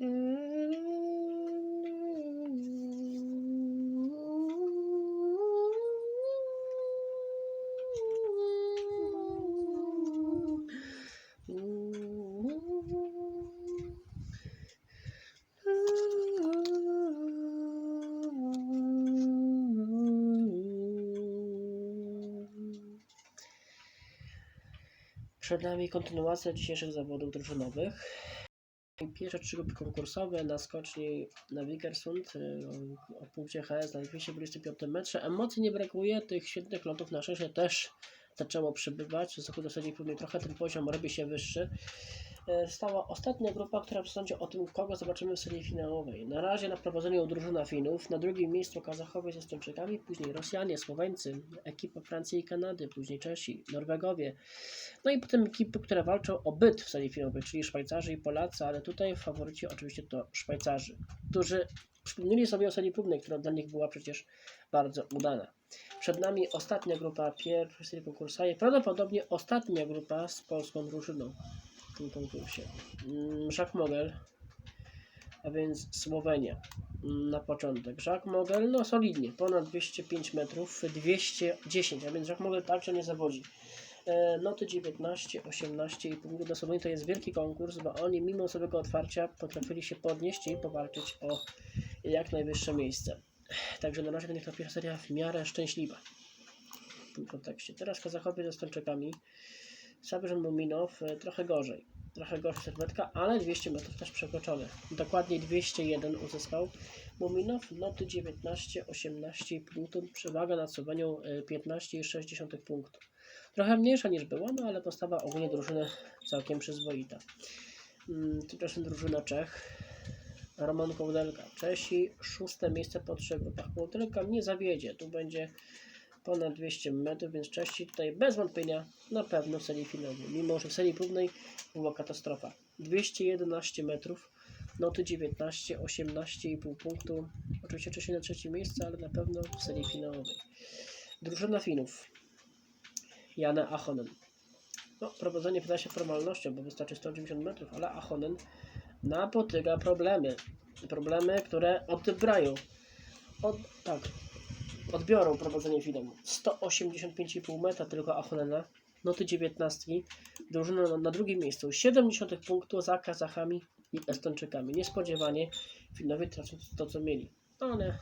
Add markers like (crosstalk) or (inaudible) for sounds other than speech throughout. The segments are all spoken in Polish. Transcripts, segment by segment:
Przed nami kontynuacja dzisiejszych zawodów drużynowych. Pierwsze trzy grupy konkursowe na skoczni na Wikersund y, o, punkcie HS na 225 metrze. Emocji nie brakuje, tych świetnych lotów na szysie też zaczęło przybywać. W stosunku do próbnej trochę ten poziom robi się wyższy. E, Stała ostatnia grupa, która przesądzi o tym, kogo zobaczymy w serii finałowej. Na razie na prowadzeniu drużyna Finów, na drugim miejscu Kazachowie z Estończykami, później Rosjanie, Słoweńcy, ekipa Francji i Kanady, później Czesi, Norwegowie. No i potem ekipy, które walczą o byt w serii finałowej, czyli Szwajcarzy i Polacy, ale tutaj faworyci oczywiście to Szwajcarzy, którzy przypomnieli sobie o serii próbnej, która dla nich była przecież bardzo udana. Przed nami ostatnia grupa pierwszej serii konkursowej, prawdopodobnie ostatnia grupa z polską drużyną tym konkursie. Mm, Jacques Mogel, a więc Słowenia mm, na początek. Jacques Mogel, no solidnie, ponad 205 metrów, 210, a więc Jacques Mogel także nie zawodzi. E, Noty 19, 18 i punktów dla Słowenii to jest wielki konkurs, bo oni mimo samego otwarcia potrafili się podnieść i powalczyć o jak najwyższe miejsce. Także na razie nich ta pierwsza seria w miarę szczęśliwa w tym kontekście. Teraz Kazachowie ze Stończykami. Sabrzyn Muminow e, trochę gorzej. Trochę gorsza serwetka, ale 200 metrów też przekroczone. Dokładnie 201 uzyskał Muminow. Noty 19, 18 punktów. Przewaga nad Słowenią e, 15,6 punktów. Trochę mniejsza niż była, no ale postawa ogólnie drużyny całkiem przyzwoita. Mm, Tymczasem drużyna Czech. Roman Kołdelka. Czesi szóste miejsce po trzech grupach. Kołdelka nie zawiedzie. Tu będzie ponad 200 metrów, więc Czesi tutaj bez wątpienia na pewno w serii finałowej. Mimo, że w serii próbnej była katastrofa. 211 metrów, noty 19, 18,5 punktu. Oczywiście Czesi na trzecie miejsce, ale na pewno w serii finałowej. Drużyna Finów. Jana Ahonen. No, prowadzenie wydaje się formalnością, bo wystarczy 180 metrów, ale Ahonen napotyka problemy. Problemy, które odebrają. Od, tak, odbiorą prowadzenie filmu. 185,5 metra tylko Achonena. Noty 19. Drużyna na, na drugim miejscu. 70 punktów za Kazachami i Estończykami. Niespodziewanie Finowie tracą to, co mieli. Ale,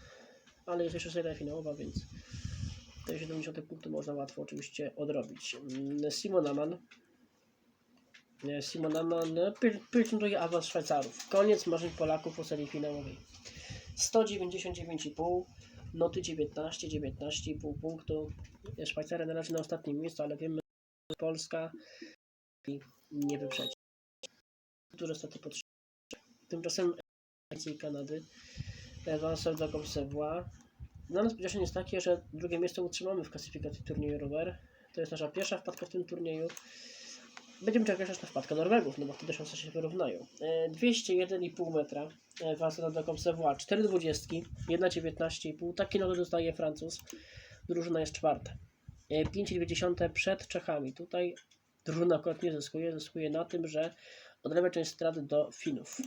ale jest jeszcze seria finałowa, więc te 70 punktów można łatwo oczywiście odrobić. Mm, Simon Aman. Simon Aman e, pilnuje awans Szwajcarów. Koniec marzeń Polaków o serii finałowej. 199,5 noty 19, 19,5 punktu. Szwajcaria na razie na ostatnim miejscu, ale wiemy, że Polska nie wyprzedzi. Duże straty potrzebne. Tymczasem i Kanady Vincent do Savoie. Dla nas pocieszenie jest takie, że drugie miejsce utrzymamy w klasyfikacji turnieju rower. To jest nasza pierwsza wpadka w tym turnieju. Będziemy czekać aż na wpadkę Norwegów, no bo wtedy szanse się wyrównają. E, 201,5 metra. E, Vincent do Savoie. 4,20. 1,19,5. Takie noty dostaje Francuz. Drużyna jest czwarta. E, 5,2 przed Czechami. Tutaj drużyna akurat nie zyskuje. Zyskuje na tym, że odrabia część strat do Finów.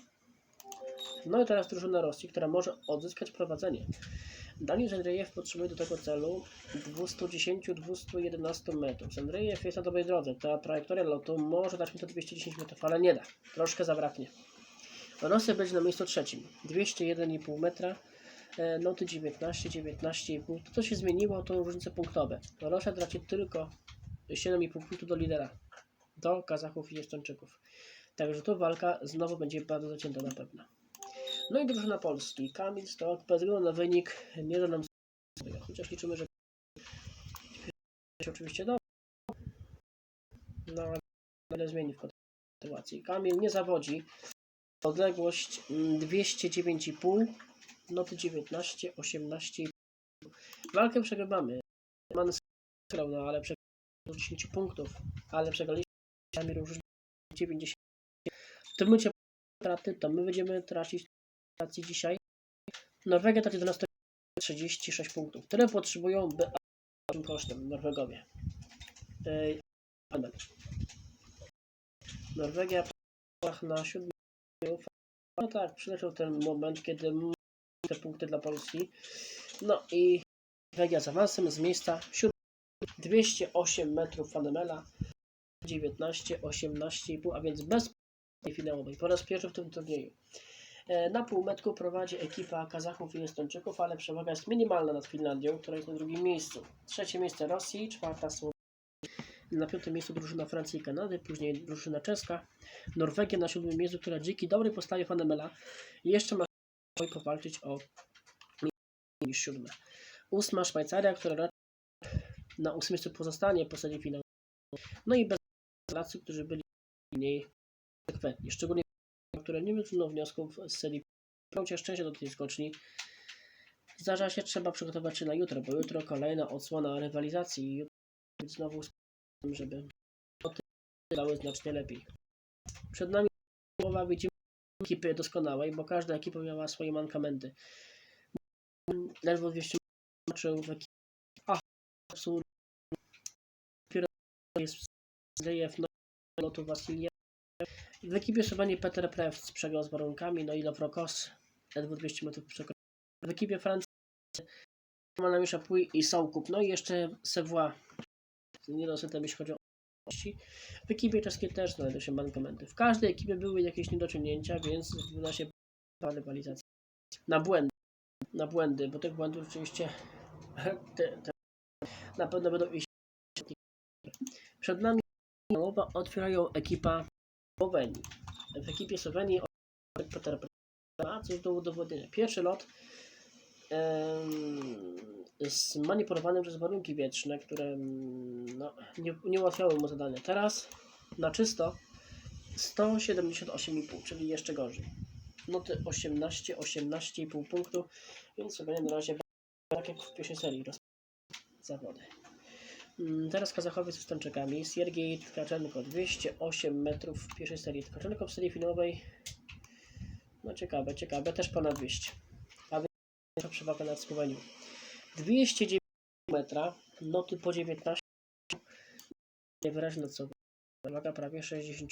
No i teraz drużyna Rosji, która może odzyskać prowadzenie. Daniel Andrzejew potrzebuje do tego celu 210-211 metrów. Andrzejew jest na dobrej drodze. Ta trajektoria lotu może dać mi to 210 metrów, ale nie da. Troszkę zabraknie. Rosja będzie na miejscu trzecim. 201,5 metra. Noty 19, 19,5. To co się zmieniło, to różnice punktowe. Rosja traci tylko 7,5 punktu do lidera. Do Kazachów i Estończyków. Także tu walka znowu będzie bardzo zacięta na pewno. No i drużyna Polski. Kamil Stok, bez względu na wynik, nie da nam. Chociaż liczymy, że oczywiście dobrze. No ale zmieni w tej sytuacji. Kamil nie zawodzi. Odległość mm, 209,5, noty 19, 18. Walkę przegrywamy. Mamy skrał, no ale przegraliśmy 10 punktów, ale przegraliśmy różnicę 90. W tym momencie straty, to my będziemy tracić sytuacji dzisiaj. Norwegia traci 11 36 punktów. Tyle potrzebują, by tym kosztem Norwegowie. Ej. Norwegia na siódmym No tak, przyleciał ten moment, kiedy te punkty dla Polski. No i Legia z awansem z miejsca 7. 208 metrów Fanemela, 19, 18,5, a więc bez finałowej. Po raz pierwszy w tym turnieju. E, Na półmetku prowadzi ekipa Kazachów i Estończyków, ale przewaga jest minimalna nad Finlandią, która jest na drugim miejscu. Trzecie miejsce Rosji, czwarta Słowenii. Na piątym miejscu drużyna Francji i Kanady, później drużyna czeska. Norwegia na siódmym miejscu, która dzięki dobrej postawie Fanemela jeszcze ma powalczyć o niż siódme. Ósma Szwajcaria, która raczej na ósmym miejscu pozostanie po serii finałowej. No i bez Polacy, którzy byli mniej konsekwentni. Szczególnie które nie wyciągną wniosków z serii. Cię szczęścia do tej skoczni. Zdarza się, trzeba przygotować się na jutro, bo jutro kolejna odsłona rywalizacji. Być znowu z tym, żeby dały znacznie lepiej. Przed nami połowa widzimy ekipy doskonałej, bo każda ekipa miała swoje mankamenty. Ledwo 200 meczów w ekipie. A, absolutnie. Dopiero jest Zlejew, no, lotu Wasiliew. W ekipie Słowanii Peter Prewc przegrał z warunkami, no i Lofrokos ledwo 200 metrów przekroczył. W ekipie Francji Malamisza Puy i Sołkup, no i jeszcze Savoie. Niedosytem jeśli chodzi o. W ekipie czeskiej też znajdą się mankamenty. W każdej ekipie były jakieś niedociągnięcia, więc wyda się rywalizacja. Na błędy. Na błędy, bo tych błędów oczywiście (laughs) te, te na pewno będą iść. Przed nami mowa otwierają ekipa Słowenii. W ekipie Słowenii Peter ma coś do udowodnienia. Pierwszy lot zmanipulowany przez warunki wietrzne, które mm, no, nie, nie ułatwiały mu zadania. Teraz na czysto 178,5, czyli jeszcze gorzej. Noty 18, 18,5 punktu, więc sobie na razie tak jak w pierwszej serii zawody. Mm, Teraz Kazachowie z Estończykami. Siergiej Tkaczenko 208 metrów w pierwszej serii. Tkaczenko w serii finałowej no ciekawe, ciekawe, też ponad 200. A więc przewaga nad Słowenią. 209 metra, noty po 19. Niewyraźne co. Przewaga prawie 60.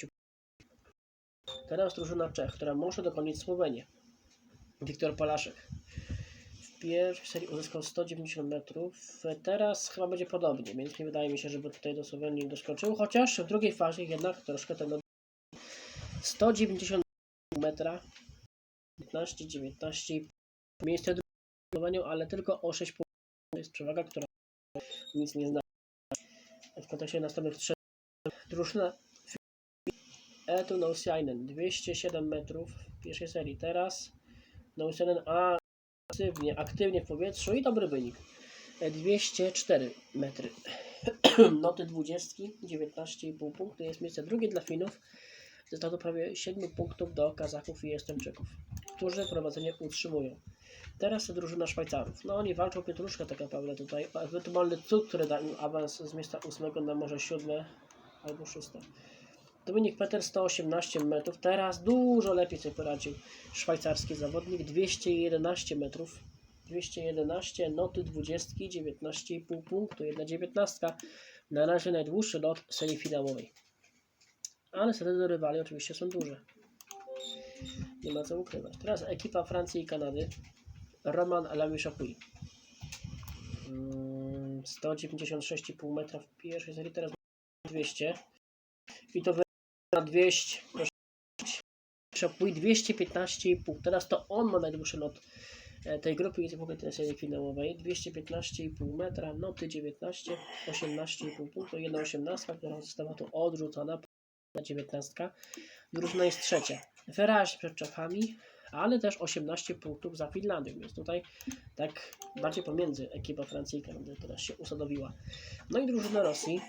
Teraz drużyna Czech, która może dogonić Słowenię. Wiktor Palaszek. Serii uzyskał 190 metrów. Teraz chyba będzie podobnie, więc nie wydaje mi się, żeby tutaj do Słowenii doskoczył. Chociaż w drugiej fazie jednak troszkę ten 190 metra 15, 19 miejsce drugie, ale tylko o 6 punktów jest przewaga, która nic nie zna. W kontekście następnych trzech drużyna Etu Nausiainen 207 metrów w pierwszej serii. Teraz Nausiainen aktywnie, aktywnie w powietrzu i dobry wynik. E, 204 metry. (clears throat) Noty 20, 19,5 punktu. Jest miejsce drugie dla Finów. Zostało prawie 7 punktów do Kazachów i Estończyków, którzy prowadzenie utrzymują. Teraz to drużyna Szwajcarów. No oni walczą pietruszkę tak naprawdę tutaj. Ewentualny cud, który da im awans z miejsca 8 na może 7 albo 6. Dominik Peter 118 metrów. Teraz dużo lepiej sobie poradził szwajcarski zawodnik. 211 metrów. 211, noty 20, 19,5 punktu. Jedna 19. Na razie najdłuższy lot serii finałowej. Ale wtedy do rywali oczywiście są duże. Nie ma co ukrywać. Teraz ekipa Francji i Kanady. Roman Lamy-Chapuis. Mm, 196,5 metra w pierwszej serii, teraz 200. I to na 200. Proszę. Chapuis 215,5. Teraz to on ma najdłuższy lot e, tej grupy i w ogóle tej serii finałowej. 215,5 metra, noty 19, 18,5 punktu, 1,18, która została tu odrzucona na 19. Drużyna jest trzecia. Wyraźnie przed Czechami, ale też 18 punktów za Finlandią, więc tutaj tak bardziej pomiędzy ekipa Francji i teraz się usadowiła. No i drużyna Rosji.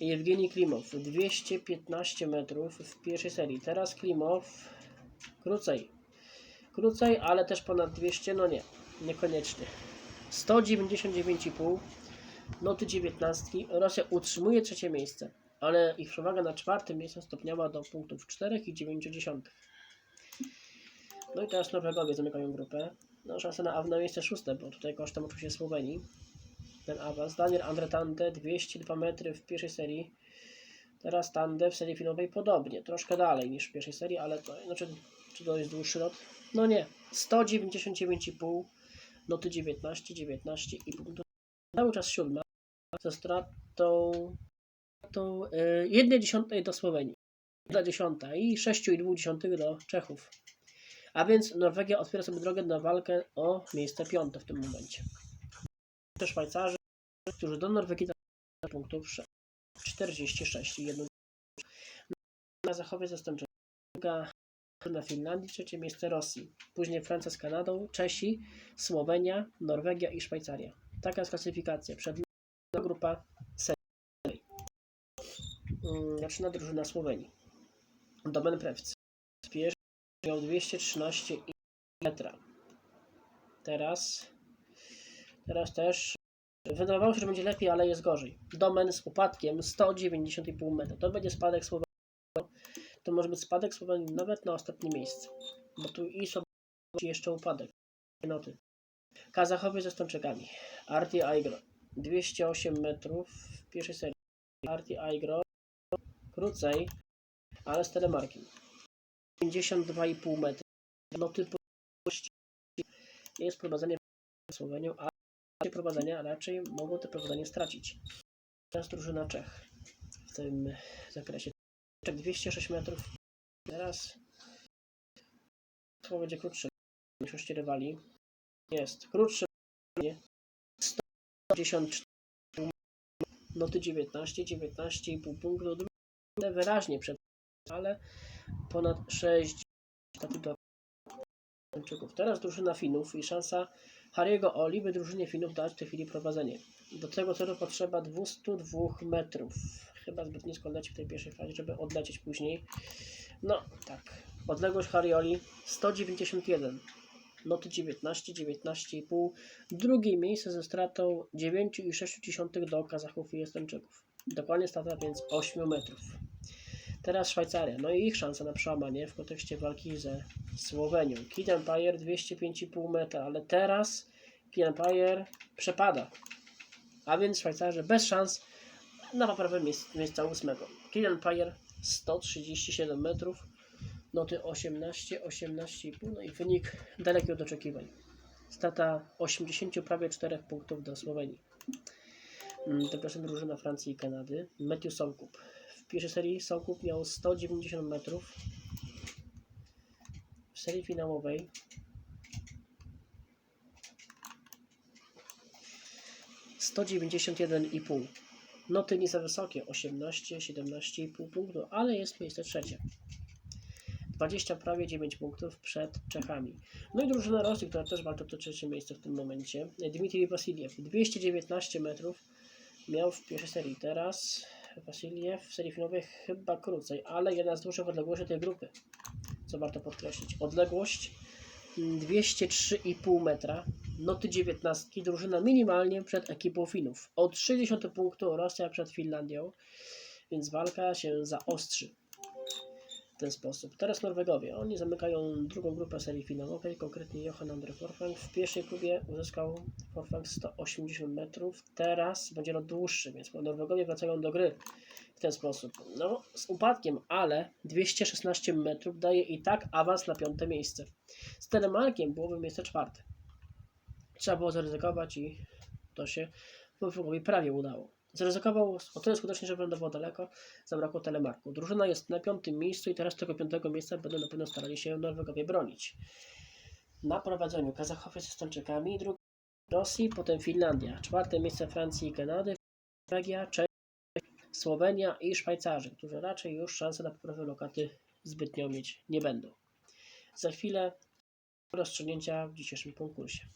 Jewgeni Klimow, 215 metrów w pierwszej serii. Teraz Klimow krócej. Krócej, ale też ponad 200, no nie, niekoniecznie. 199,5, noty 19. Rosja utrzymuje trzecie miejsce ale ich przewaga na czwartym miejscu stopniała do punktów 4,9. No i teraz Norwegowie zamykają grupę. No szansa na, na miejsce szóste, bo tutaj kosztem oczywiście Słowenii. Ten awans. Daniel Andre Tande 202 metry w pierwszej serii. Teraz Tande w serii finałowej podobnie, troszkę dalej niż w pierwszej serii, ale to znaczy Czy to jest dłuższy lot? No nie. 199,5. Noty 19, 19,5. To cały czas siódma. Ze stratą tą, y, jednej dziesiątej do Słowenii. Jedna dziesiąta i 6,2 do Czechów. A więc Norwegia otwiera sobie drogę na walkę o miejsce piąte w tym momencie. Szwajcarzy, którzy do Norwegii za punktów 46 i jedną na Zachowie zastępczego druga na Finlandii, trzecie miejsce Rosji. Później Francja z Kanadą, Czesi, Słowenia, Norwegia i Szwajcaria. Taka jest klasyfikacja. Przed grupa serii. Mm, Zaczyna drużyna Słowenii. Domen Prewc. Pierwszy miał 213 metra. Teraz teraz też wydawało się, że będzie lepiej, ale jest gorzej. Domen z upadkiem 190,5 metra. To będzie spadek Słowenii. To może być spadek Słowenii nawet na ostatnie miejsce. Bo tu i jeszcze upadek. Noty. Kazachowie ze Stączekami. Arti Aigro. 208 metrów w pierwszej serii. Arti Aigro. Krócej, ale z telemarkiem. 52,5 metra. Noty podłości. Jest prowadzenie Słowenią, a prowadzenia raczej mogą te prowadzenie stracić. Teraz drużyna Czech w tym zakresie. Czech 206 metrów. Teraz to będzie krótsze. w Większości rywali jest krótsze. 154 noty 19, 19,5 punktu. Drugie wyraźnie przed, ale ponad 6 do Chińczyków. Teraz drużyna Finów i szansa Harry'ego Oli, by drużynie Finów dać w tej chwili prowadzenie. Do tego celu potrzeba 202 metrów. Chyba zbyt nisko leci w tej pierwszej fazie, żeby odlecieć później. No, tak. Odległość Harry Oli 191. Noty 19, 19,5. Drugie miejsce ze stratą 9,6 do Kazachów i Estończyków. Dokładnie strata więc 8 metrów. Teraz Szwajcaria. No i ich szansa na przełamanie w kontekście walki ze Słowenią. Kid Empire 205,5 metra, ale teraz Kid Empire przepada. A więc Szwajcarzy bez szans na poprawę miejsc, miejsca ósmego. Kid Empire 137 metrów, noty 18, 18,5, no i wynik daleki od oczekiwań. Strata 80 prawie 4 punktów do Słowenii. Mm, Tymczasem drużyna Francji i Kanady. Matthew Soukup. W pierwszej serii Soukup miał 190 metrów. W serii finałowej sto dziewięćdziesiąt jeden i pół. Noty nie za wysokie, 18, 17,5 punktu, ale jest miejsce trzecie. 20 prawie 9 punktów przed Czechami. No i drużyna Rosji, która też walczy o to trzecie miejsce w tym momencie. Dmitrij Wasiliew, 219 metrów miał w pierwszej serii. Teraz Wasiliew finałowej chyba krócej, ale jedna z dłuższych odległości tej grupy, co warto podkreślić. Odległość mm, 203,5 metra, noty 19, drużyna minimalnie przed ekipą Finów. O 30 punktu Rosja przed Finlandią, więc walka się zaostrzy ten sposób. Teraz Norwegowie. Oni zamykają drugą grupę serii finałowej, konkretnie Johan Andre Forfang. W pierwszej próbie uzyskał Forfang 180 metrów. Teraz będzie lot dłuższy, więc Norwegowie wracają do gry w ten sposób. No, z upadkiem, ale 216 metrów daje i tak awans na piąte miejsce. Z telemarkiem byłoby miejsce czwarte. Trzeba było zaryzykować i to się Forfangowi prawie udało. Zaryzykował o tyle skutecznie, że wylądował daleko, zabrakło telemarku. Drużyna jest na piątym miejscu i teraz tego piątego miejsca będą na pewno starali się Norwegowie bronić. Na prowadzeniu Kazachowie z Estończykami, drugi Rosji, potem Finlandia, czwarte miejsce Francji i Kanady, Norwegia, Czechy, Słowenia i Szwajcarzy, którzy raczej już szanse na poprawę lokaty zbytnio mieć nie będą. Za chwilę rozstrzygnięcia w dzisiejszym konkursie.